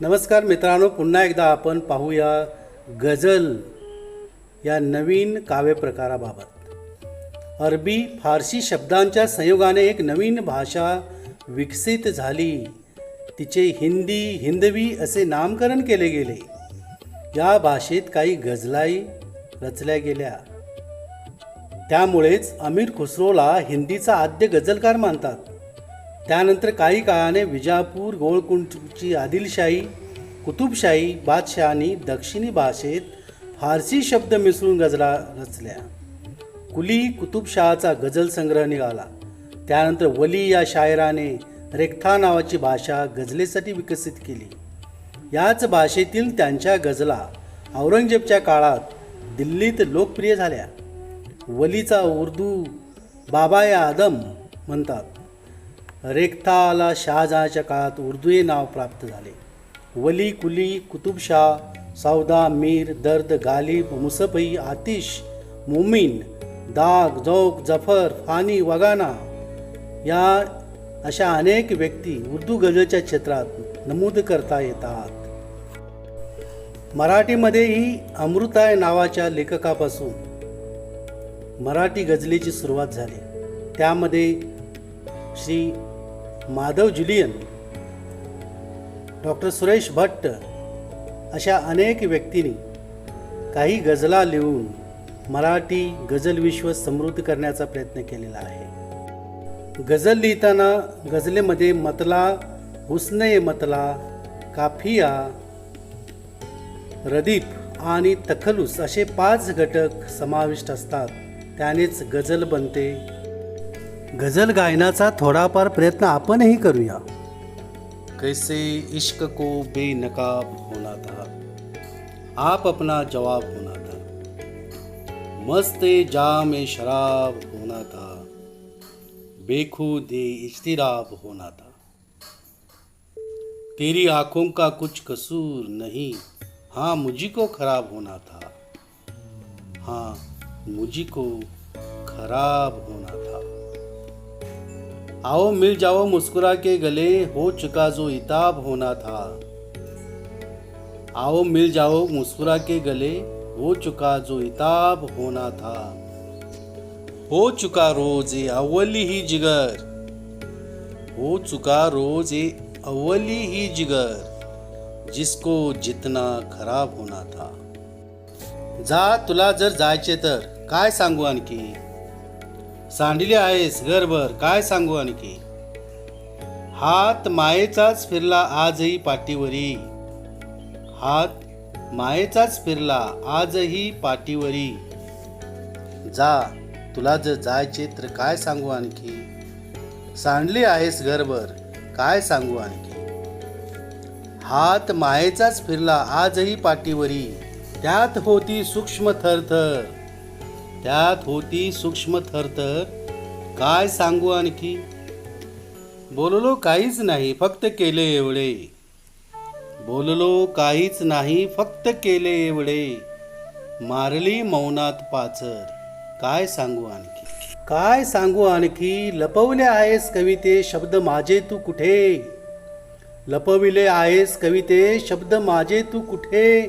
नमस्कार मित्रांनो पुन्हा एकदा आपण पाहूया गझल या नवीन काव्यप्रकाराबाबत. अरबी फारसी शब्दांच्या संयोगाने एक नवीन भाषा विकसित झाली. तिचे हिंदी हिंदवी असे नामकरण केले गेले. या भाषेत काही गझलाई रचल्या गेल्या. त्यामुळेच अमीर खुसरोला हिंदीचा आद्य गझलकार मानतात. त्यानंतर काही काळाने विजापूर गोळकुंडची आदिलशाही कुतुबशाही बादशहानी दक्षिणी भाषेत फारसी शब्द मिसळून गजला रचल्या. कुली कुतुबशहाचा गझल संग्रह निघाला. त्यानंतर वली या शायराने रेखा नावाची भाषा गझलेसाठी विकसित केली. याच भाषेतील त्यांच्या गझला औरंगजेबच्या काळात दिल्लीत लोकप्रिय झाल्या. वलीचा उर्दू बाबा या आदम म्हणतात. रेखताला शहाजहाच्या काळात उर्दू हे नाव प्राप्त झाले. वली कुली कुतुबशाह सौदा मीर दर्द गालिब मुसफई आतिश मुमीन दाग जौक जफर फानी वगाना या अशा अनेक व्यक्ती उर्दू गझलच्या क्षेत्रात नमूद करता येतात. मराठीमध्येही अमृताय नावाच्या लेखकापासून मराठी गझलेची सुरुवात झाली. त्यामध्ये श्री माधव जुलियन डॉक्टर सुरेश भट्ट अशा अनेक व्यक्तींनी काही गझला लिहून मराठी गझलविश्व समृद्ध करण्याचा प्रयत्न केलेला आहे. गझल लिहिताना गझलेमध्ये मतला हुस्ने मतला काफिया रदीप आणि तखलुस असे पाच घटक समाविष्ट असतात. त्यानेच गझल बनते गझल गायनाचा थोडाफार प्रयत्न आपणही करूया. कैसे इश्क को बेनकाब होना था आप अपना जवाब होना था। मस्त जाम शराब होना था बेखुद इज्तिराब होना था। तेरी आंखों का कुछ कसूर नहीं हाँ मुझी को खराब होना था। हाँ मुझी को खराब होना था। आओ मिल जाओ मुस्कुरा के गले हो चुका जो इताब होना था। आओ मिल जाओ मुस्कुरा के गले हो चुका जो इताब होना था। हो चुका रोज ये अव्वली ही जिगर। हो चुका रोज ये अव्वली ही जिगर जिसको जितना खराब होना था। जा तुला जर जायचे तर काय सांगू आणखी? सांडली आहेस घरभर काय सांगू आणखी? हात मायेचाच फिरला आजही पाठीवरी. हात मायेचाच फिरला आजही पाठीवरी. जा तुला जर जायचे तर काय सांगू आणखी? सांडली आहेस घरभर काय सांगू आणखी? हात मायेचाच फिरला आजही पाठीवरी. त्यात होती सूक्ष्म थरथर. त्यात होती सूक्ष्म थरथर. काय सांगू आणखी? बोललो काहीच नाही फक्त केले एवढे. बोललो काहीच नाही फक्त केले एवढे. मारली मौनात पाचर. काय सांगू आणखी? काय सांगू आणखी? लपवले आहेस कविते शब्द माझे तू कुठे? लपविले आहेस कविते शब्द माझे तू कुठे?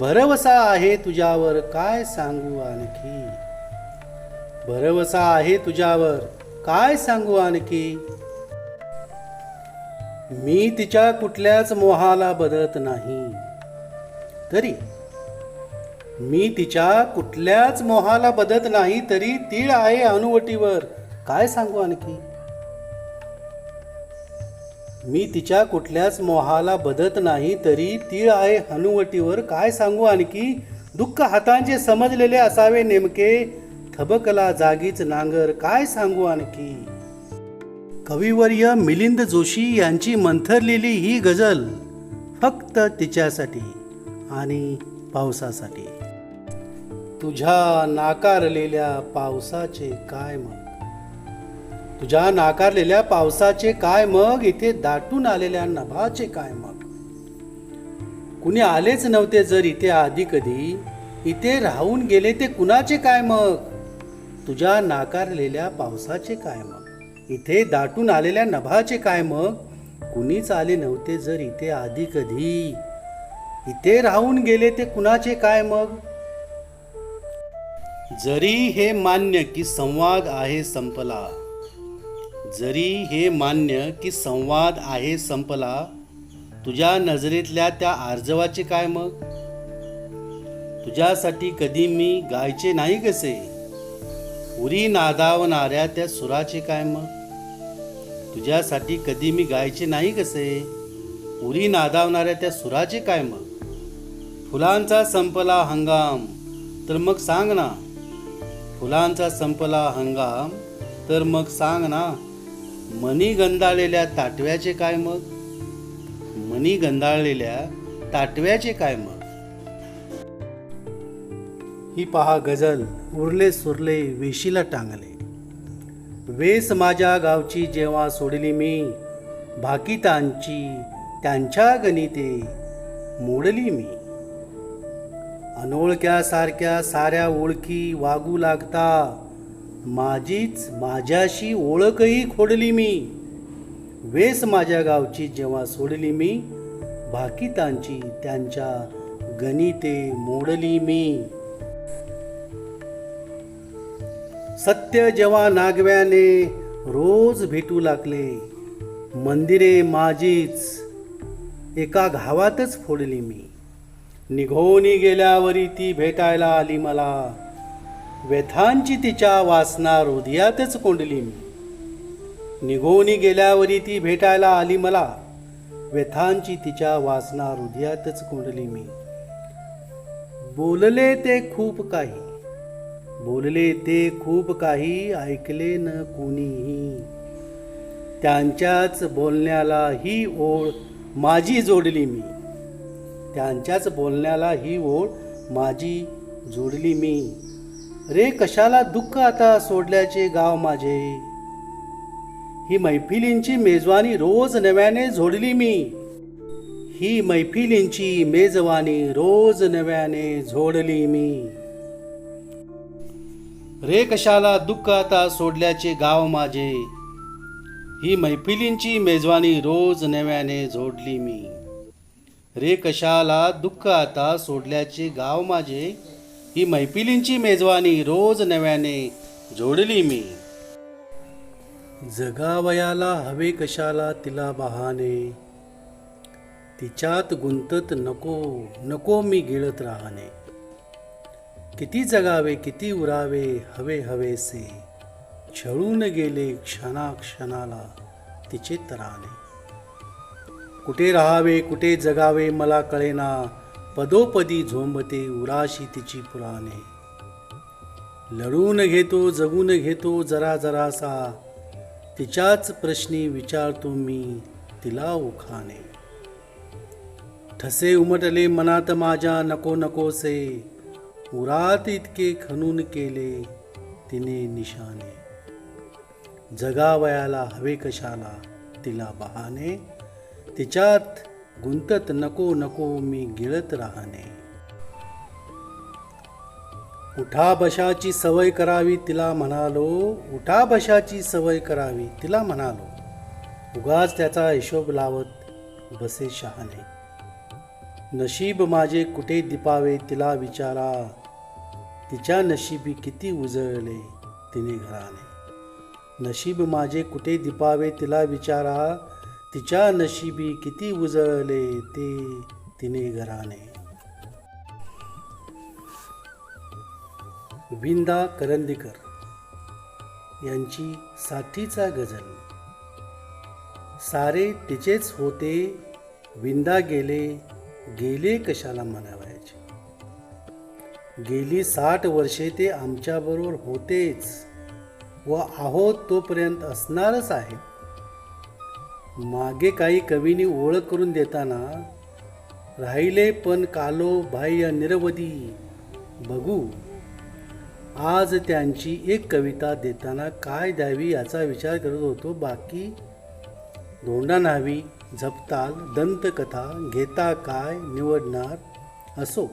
भरवसा आहे तुझ्यावर काय सांगू आणखी? भरवसा आहे तुझ्यावर. काय सांगू आणखी? मी तिच्या कुठल्याच मोहाला बदत नाही. तरी मी तिच्या कुठल्याच मोहाला बदत नाही तरी तीळ आहे अनुवटीवर. काय सांगू आणखी? मी तिच्या कुठल्याच मोहाला बदत नाही तरी तीळ आहे हनुवटीवर काय सांगू आणखी? दुःख हातांचे समजलेले असावे नेमके. थबकला जागीच नांगर काय सांगू आणखी? कविवर्य मिलिंद जोशी यांची मंथरलेली ही गझल फक्त तिच्यासाठी आणि पावसासाठी. तुझ्या नाकारलेल्या पावसाचे काय मग? तुझ्या नाकारलेल्या पावसाचे काय मग? इथे दाटून आलेल्या नभाचे काय मग? कुणी आलेच नव्हते जर इथे आधी कधी इथे राहून गेले ते कुणाचे काय मग? तुझ्या नाकारलेल्या पावसाचे काय मग? इथे दाटून आलेल्या नभाचे काय मग? कुणीच आले नव्हते जर इथे आधी कधी. इथे राहून गेले ते कुणाचे काय मग? जरी हे मान्य की संवाद आहे संपला जरी हे मान्य की संवाद आहे संपला तुझ्या नजरेतल्या त्या आर्जवाचे काय मग? तुझ्यासाठी कधी मी गायचे नाही कसे? उरी नादावणाऱ्या त्या सुराचे काय मग? तुझ्यासाठी कधी मी गायचे नाही कसे? उरी नादावणाऱ्या त्या सुराचे काय मग? फुलांचा संपला हंगाम तर मग सांग ना. फुलांचा संपला हंगाम तर मग सांग ना. मनी गंधाळलेल्या ताटव्याचे काय मग? मनी गंधाळलेल्या ताटव्याचे काय मग? ही पहा गजल उरले सुरले वेशीला टांगले. वेस माझ्या गावची जेव्हा सोडली मी भाकितांची त्यांच्या गणिते मोडली मी. अनोळख्यासारख्या साऱ्या ओळखी वागू लागता माझीच माझ्याशी ओळखही खोडली मी. वेस माझ्या गावची जेव्हा सोडली मी भाकितांची त्यांच्या गणिते मोडली मी. सत्य जेव्हा नागव्याने रोज भेटू लागले मंदिरे माझीच एका घावातच फोडली मी. निघोनी गेल्यावरी ती भेटायला आली मला. व्यथांची तिच्या वासना हृदयातच कोंडली मी. निघोनी गेल्यावरी ती भेटायला आली मला. व्यथांची तिच्या वासना हृदयातच कोंडली मी. बोलले ते खूप काही. बोलले ते खूप काही ऐकले न कुणीही त्यांच्याच बोलण्याला ही ओळ माझी जोडली मी. त्यांच्याच बोलण्याला ही ओळ माझी जोडली मी. रे कशाला दुःख आता सोडल्याचे गाव माझे? ही मैफिलींची मेजवानी रोज नव्याने जोडली मी. ही मैफिलींची मेजवानी रोज नव्याने झोडली मी. रे कशाला दुःख आता सोडल्याचे गाव माझे. ही मैफिलींची मेजवानी रोज नव्याने जोडली मी. रे कशाला दुःख आता सोडल्याचे गाव माझे ही मैफिलींची मेजवानी रोज नव्याने जोडली मी. जगावयाला हवे कशाला तिला बहाने. तिच्यात गुंतत नको नको मी गिळत राहणे. किती जगावे किती उरावे हवे हवेसे छळून गेले क्षणाक्षणाला तिचे तराने. कुठे राहावे कुठे जगावे मला कळेना. पदोपदी झोंबते उराशी तिची पुराणे. लढून घेतो जगून घेतो जरा जरासा. तिच्याच प्रश्नी विचारतो मी तिला उखाने ठसे उमटले मनात माझ्या नको नकोसे पुरात इतके खणून केले तिने निशाने जगावयाला हवे कशाला तिला बहाने तिच्यात गुंतत नको नको मी गिळत राहणे. उठा बशाची सवय करावी तिला म्हणालो. उठा बशाची सवय करावी तिला म्हणालो. उगाच त्याचा हिशोब लावत बसे शहाणे. नशीब माझे कुठे दिपावे तिला विचारा. तिच्या नशिबी किती उजळले तिने घराने. नशीब माझे कुठे दिपावे तिला विचारा. तिच्या नशिबी किती उजळले ते तिने घराने. विंदा करंदीकर यांची साठीचा गझल. सारे तिचेच होते. विंदा गेले गेले कशाला म्हणावे? गेली साठ वर्षे ते आमच्याबरोबर होतेच व आहोत तोपर्यंत असणारच आहे मागे काही कवींनी ओळख करून देताना राहिले पण कालो बाह्य निरवधी बघू आज त्यांची एक कविता देताना काय द्यावी याचा विचार करत होतो. बाकी धोंडा न्हावी झपताल दंतकथा घेता काय निवडणार असो.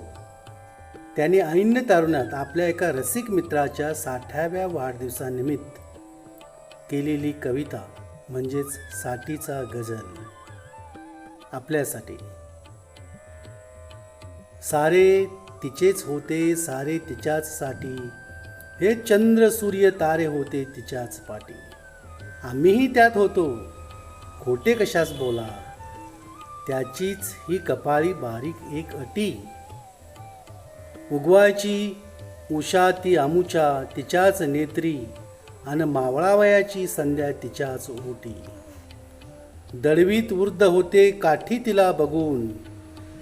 त्याने ऐन्य तारुण्यात आपल्या एका रसिक मित्राच्या साठाव्या वाढदिवसानिमित्त केलेली कविता म्हणजेच साठीचा गझल आपल्यासाठी. सारे तिचेच होते सारे तिच्याच साठी. हे चंद्र सूर्य तारे होते तिच्याच पाठी. आम्हीही त्यात होतो. खोटे कशास बोला? त्याचीच ही कपाळी बारीक एक अटी. उगवायची उषा ती आमुच्या तिच्याच नेत्री आणि मावळावयाची संध्या तिच्याच ओटी. दडवीत वृद्ध होते काठी तिला बघून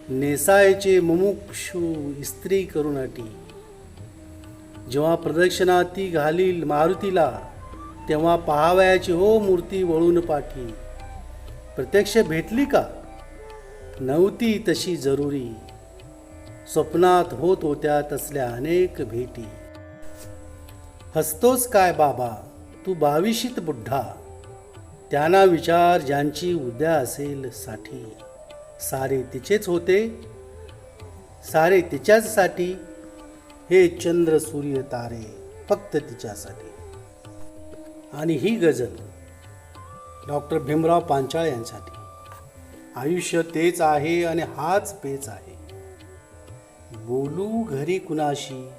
नेसायचे मुमुक्षू इस्त्री करून अटी. जेव्हा प्रदक्षिणा ती घालील मारुतीला तेव्हा पहावयाची हो मूर्ती वळून पाठी. प्रत्यक्ष भेटली का? नव्हती तशी जरुरी. स्वप्नात होत होत्या तसल्या अनेक भेटी. हसतोस काय बाबा? तू बाविशीत बुड्ढा. त्यांना विचार ज्यांची उद्या असेल साठी. सारे तिचेच होते. सारे तिच्याचसाठी. हे चंद्र सूर्य तारे फक्त तिच्यासाठी. आणि ही गझल डॉक्टर भीमराव पांचाळ यांसाठी. आयुष्य तेच आहे आणि हाच पेच आहे. बोलू घरी कुणाशी?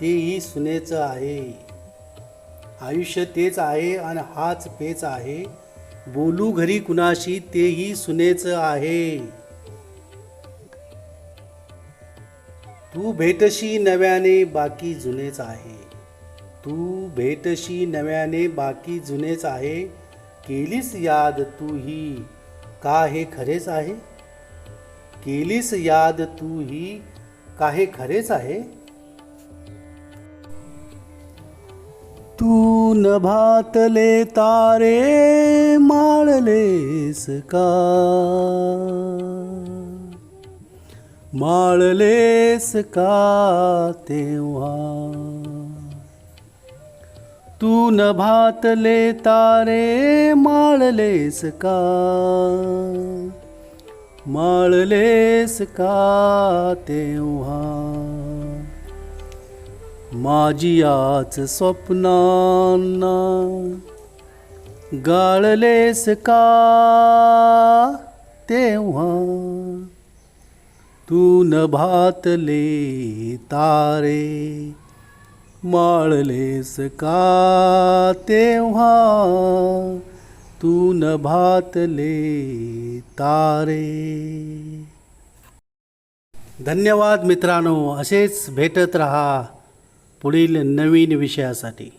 तेही सुनेचं आहे. आयुष्य तेच आहे आणि हाच पेच आहे. बोलू घरी कुणाशी? तेही सुनेचं आहे. तू भेटशी नव्याने बाकी जुनेच आहे. तू भेटशी नव्याने बाकी जुनेच आहे. केलीस याद तू ही का हे खरेच आहे? केलीस याद तू ही का हे खरेच आहे? तू न भातले तारे माळलेस का? माळलेस का तेव्हा? तू न भातले तारे माळलेस का? माळलेस का तेव्हा माझी आज स्वप्नांना गाळलेस का तेव्हा तू भातले तारे माळलेस का तेव्हा तू न भातले तारे. धन्यवाद मित्रांनो असेच भेटत रहा पुढील नवीन विषयासाठी.